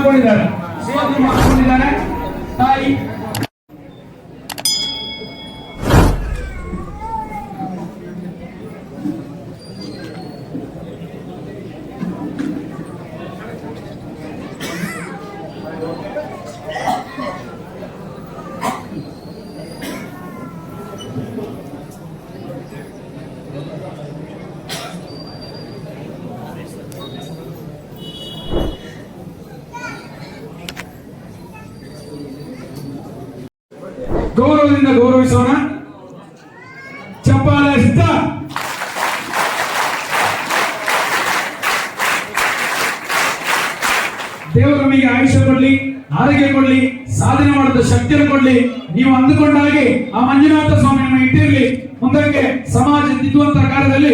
ಮಾಡ್ಕೊಂಡಿದ್ದಾರೆ ಸೇವೆ ಮಾಡ್ಕೊಂಡಿದ್ದಾರೆ ತಾಯಿ ಗೌರವದಿಂದ ಗೌರವಿಸೋಣ. ಚಪ್ಪಾಳೆ ಸಿದ್ಧ ದೇವರ ನಮಗೆ ಆಯುಷ್ಯ ಕೊಡ್ಲಿ, ಆರೋಗ್ಯ ಕೊಡ್ಲಿ, ಸಾಧನೆ ಮಾಡಿದ ಶಕ್ತಿಯನ್ನು ಕೊಡ್ಲಿ. ನೀವು ಅಂದುಕೊಂಡ ಹಾಗೆ ಆ ಮಂಜುನಾಥ ಸ್ವಾಮಿ ಇಟ್ಟಿರಲಿ. ಮುಂದಕ್ಕೆ ಸಮಾಜ ತಿದ್ದುವಂತ ಕಾಲದಲ್ಲಿ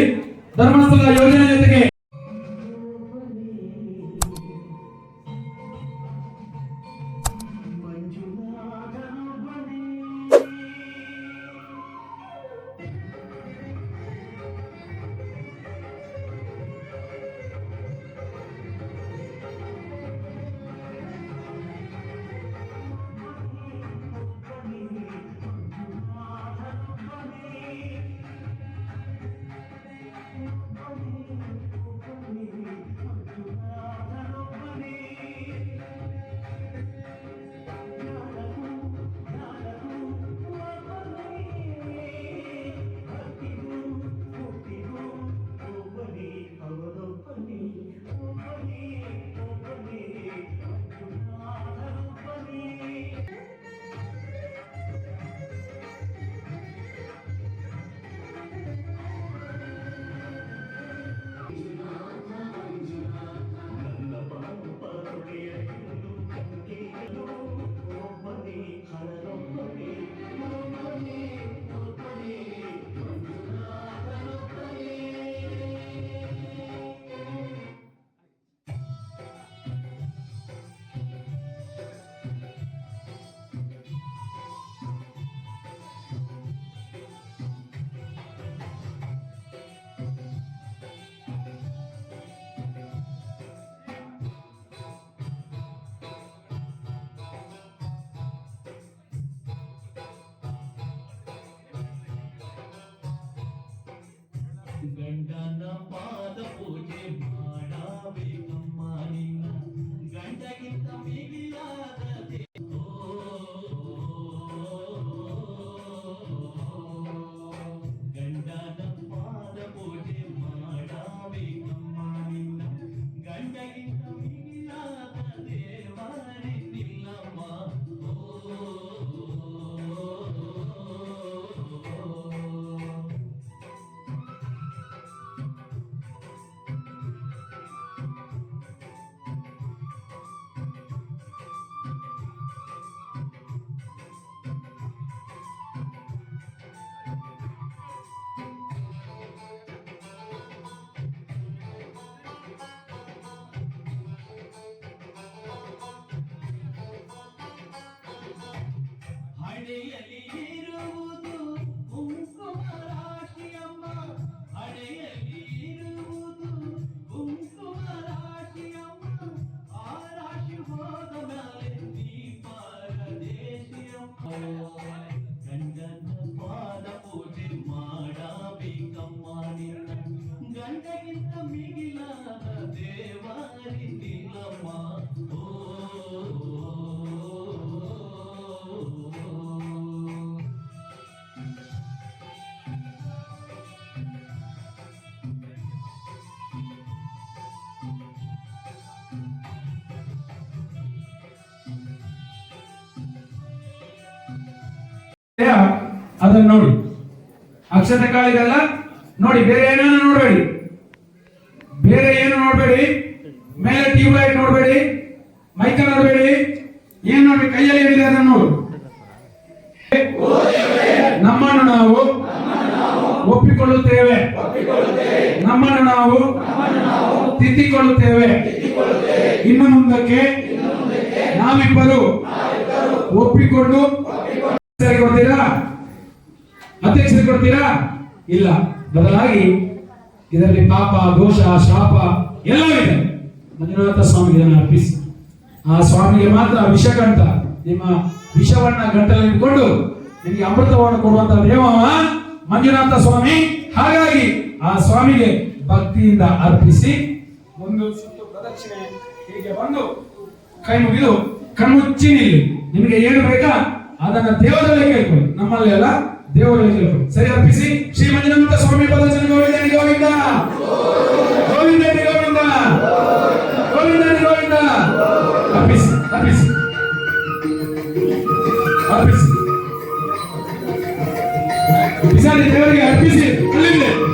ಧರ್ಮಸ್ಥಳ ಯೋಜನೆ ಜೊತೆಗೆ ಗಂಡನ ಪಾದ ಪೂಜೆ ಮಾಡಬೇಕಮ್ಮ ಹಣೆಯಲ್ಲಿ ಇರುವುದು ಅದನ್ನ ನೋಡಿ. ಅಕ್ಷತೆ ಕಾಳಿದೆಲ್ಲ, ನೋಡಿ, ಬೇರೆ ಏನೇನು ನೋಡಬೇಡಿ. ಬೇರೆ ಏನು ನೋಡಬೇಡಿ? ಮೇಲೆ ಟ್ಯೂಬ್ ಲೈಟ್ ನೋಡಬೇಡಿ. ಮೈಕ ನೋಡಬೇಡಿ. ಏನ್ ನೋಡಿ ಕೈಯಲ್ಲಿ ಏನಿದೆ ಅದನ್ನ ನೋಡು. ನಮ್ಮನ್ನು ನಾವು ಒಪ್ಪಿಕೊಳ್ಳುತ್ತೇವೆ. ನಮ್ಮನ್ನು ನಾವು ತಿದ್ದಿಕೊಳ್ಳುತ್ತೇವೆ. ಇನ್ನು ಮುಂದಕ್ಕೆ ನಾವಿಬ್ಬರು ಒಪ್ಪಿಕೊಂಡು ಕೊಡ್ತೀರಾ? ಇಲ್ಲ. ಬದಲಾಗಿ ಇದರಲ್ಲಿ ಪಾಪ, ದೋಷ, ಶಾಪ ಎಲ್ಲವಿದೆ ಮಂಜುನಾಥ ಸ್ವಾಮಿಗೆ ಅರ್ಪಿಸಿ. ಆ ಸ್ವಾಮಿಗೆ ಮಾತ್ರ ವಿಷಕಂಠ. ನಿಮ್ಮ ವಿಷವನ್ನ ಗಂಟಲಲ್ಲಿ ಇಟ್ಕೊಂಡು ನಿಮಗೆ ಅಮೃತವನ್ನು ಕೊಡುವಂತ ದೇವ ಮಂಜುನಾಥ ಸ್ವಾಮಿ ಹಾಗಾಗಿ ಆ ಸ್ವಾಮಿಗೆ ಭಕ್ತಿಯಿಂದ ಅರ್ಪಿಸಿ ಒಂದು ಸುತ್ತು ಪ್ರದಕ್ಷಿಣೆ ಹೀಗೆ ಬಂದು ಕೈ ಮುಗಿದು ಕಣ್ಮುಚ್ಚಿ ನಿಲ್ಲಿ. ನಿಮಗೆ ಏನು ಬೇಕಾ? ಅದನ್ನ ದೇವರಲ್ಲಿ ಕೇಳ್ಕೊಳ್ಳಿ ನಮ್ಮಲ್ಲಿ ಅಲ್ಲ. ಕೇಳ್ಕೊಳ್ಳಿ ಸರಿ ಅರ್ಪಿಸಿ ಶ್ರೀ ಮಂಜುನಾಥ ಸ್ವಾಮಿ ಪ್ರದರ್ಶನ ಗೋವಿಂದ ಗೋವಿಂದ. ಗೋವಿಂದ ಗೋವಿಂದ. ಗೋವಿಂದ ಗೋವಿಂದ. ಅರ್ಪಿಸಿ ಅರ್ಪಿಸಿ. ಅರ್ಪಿಸಿ. ಬಿಸಾಡಿ ದೇವರಿಗೆ ಅರ್ಪಿಸಿ, ಅಲ್ಲಿಂದ.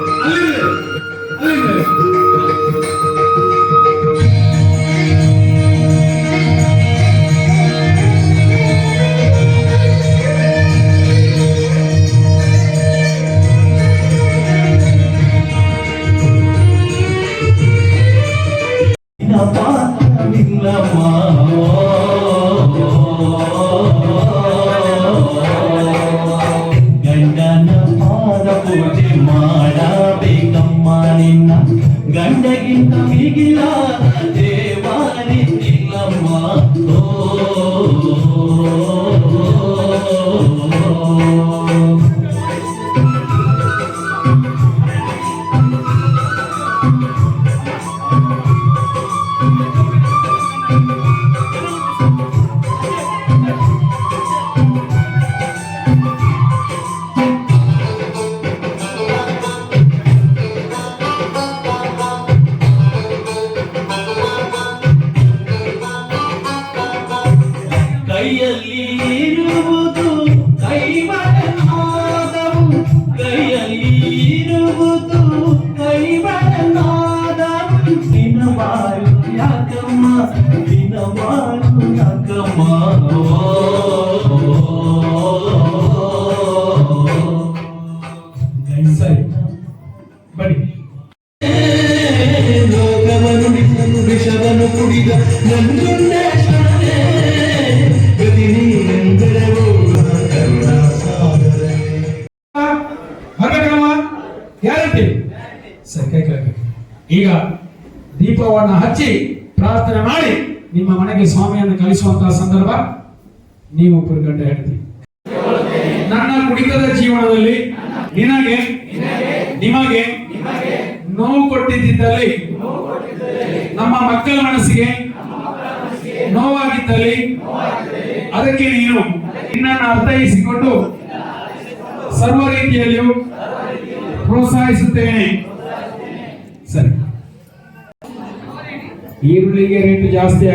ಕೈಯಲ್ಲಿ ಈಗ ದೀಪವನ್ನು ಹಚ್ಚಿ ಪ್ರಾರ್ಥನೆ ಮಾಡಿ ನಿಮ್ಮ ಮನೆಗೆ ಸ್ವಾಮಿಯನ್ನು ಕಲಿಸುವಂತಹ ಸಂದರ್ಭ ನೀವು ಪುರುಗಡ್ಡ ಹೇಳ್ತೀನಿ ನನ್ನ ಕುಡಿತದ ಜೀವನದಲ್ಲಿ ನಿನಗೆ, ನಿಮಗೆ ನೋವು ಕೊಟ್ಟಿದ್ದಲ್ಲಿ, ನಮ್ಮ ಮಕ್ಕಳ ಮನಸ್ಸಿಗೆ ನೋವಾಗಿದ್ದಲ್ಲಿ ಅದಕ್ಕೆ ನೀನು ನಿನ್ನನ್ನು ಅರ್ಥೈಸಿಕೊಂಡು ಸರ್ವ ರೀತಿಯಲ್ಲಿಯೂ ಪ್ರೋತ್ಸಾಹಿಸುತ್ತೇನೆ. ಸರಿ. ಈರುಳ್ಳಿಗೆ ರೇಟ್ ಜಾಸ್ತಿ